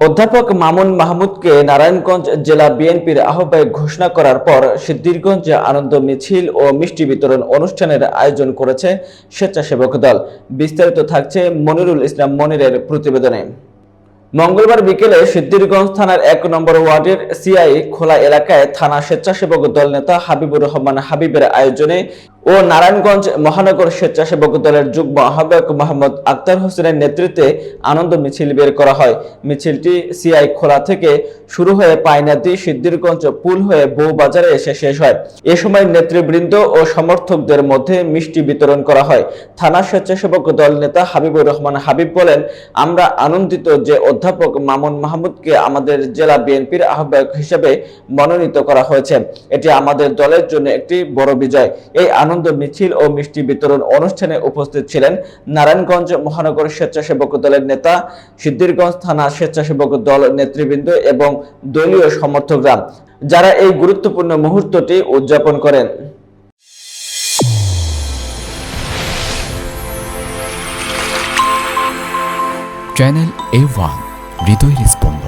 অধ্যাপক মামুন মাহমুদকে নারায়ণগঞ্জ জেলা বিএনপির আহ্বায়ক ঘোষণা করার পর সিদ্ধিরগঞ্জে আনন্দ মিছিল ও মিষ্টি বিতরণ অনুষ্ঠানের আয়োজন করেছে স্বেচ্ছাসেবক দল। বিস্তারিত থাকছে মনিরুল ইসলাম মনিরের প্রতিবেদনে। মঙ্গলবার বিকেলে সিদ্ধিরগঞ্জ থানার এক নম্বর ওয়ার্ডের সিআই খোলা এলাকায় থানা স্বেচ্ছাসেবক দল নেতা হাবিবুর রহমান হাবিবের আয়োজনে ও নারায়ণগঞ্জ মহানগর স্বেচ্ছাসেবক দলের যুগ্ম আহ্বায়ক মোহাম্মদ আক্তার হোসেনের নেতৃত্বে আনন্দ মিছিল বের করা হয়। মিছিলটি সিআই খোলা থেকে শুরু হয়ে পাইনাদি সিদ্ধিরগঞ্জ, পুল হয়ে বউ বাজারে এসে শেষ হয়। এ সময় নেতৃবৃন্দ ও সমর্থকদের মধ্যে মিষ্টি বিতরণ করা হয়। থানা স্বেচ্ছাসেবক দল নেতা হাবিবুর রহমান হাবিব বলেন, আমরা আনন্দিত যে অধ্যাপক মামুন মাহমুদকে আমাদের জেলা বিএনপির আহ্বায়ক হিসেবে মনোনীত করা হয়েছে। এটি আমাদের দলের জন্য একটি বড় বিজয়। এই মিছিল ও মিষ্টি বিতরণ অনুষ্ঠানে উপস্থিত ছিলেন নারায়ণগঞ্জ মহানগর স্বেচ্ছাসেবক দলের নেতা, সিদ্ধিরগঞ্জ থানা স্বেচ্ছাসেবক দল নেতৃবৃন্দ এবং দলীয় সমর্থকরা। যারা এই গুরুত্বপূর্ণ মুহূর্তটি উদযাপন করেন। চ্যানেল এ ওয়ান হৃদয়ের স্পন্দন